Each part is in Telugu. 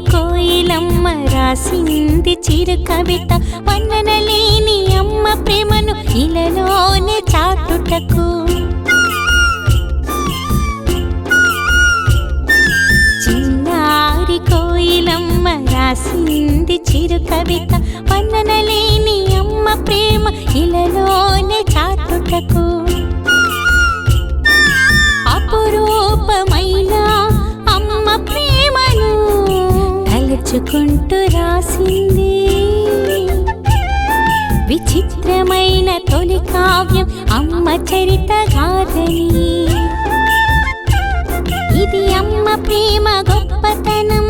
కోయిలమ్మ రాసింది చిరు కవిత. వర్ణనలేని అమ్మ ప్రేమను ఇలలోనే చాటుటకు. చిన్నారి కోయిలమ్మ రాసింది చిరు కవిత. వర్ణనలేని అమ్మ ప్రేమ ఇలలోనే చాటుటకు. తలుచుకుంటూ రాసింది. విచిత్రమైన తొలి కావ్యం అమ్మ చరిత గాథని. ఇది అమ్మ ప్రేమ గొప్పతనం.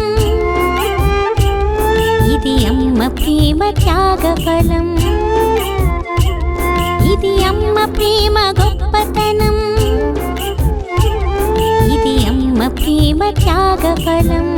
ఇది అమ్మ ప్రేమ త్యాగఫలం. ఇది అమ్మ ప్రేమ గొప్పతనం. ఇది అమ్మ ప్రేమ త్యాగఫలం.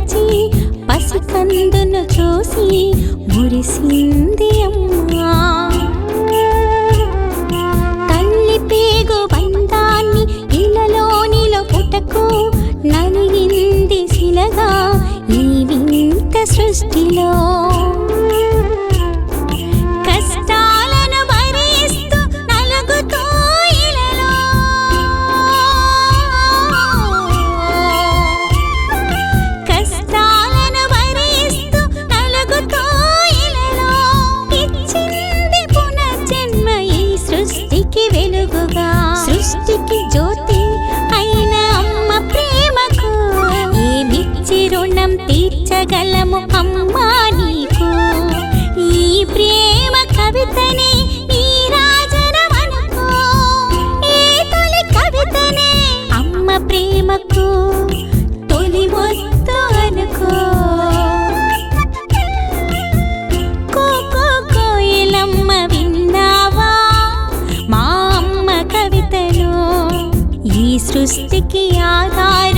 మరచి చూసి మురిసింది అమ్మా. తల్లి పేగు బంధాన్ని నీల పుటకు నలిగింది శిలగా ఈ వింత సృష్టిలో. వెలుగుగా సృష్టికి జ్యోతి అయిన అమ్మ ప్రేమకు ఏమిచ్చి రుణం తీర్చగలము? ఈ సృష్టికి ఆధారం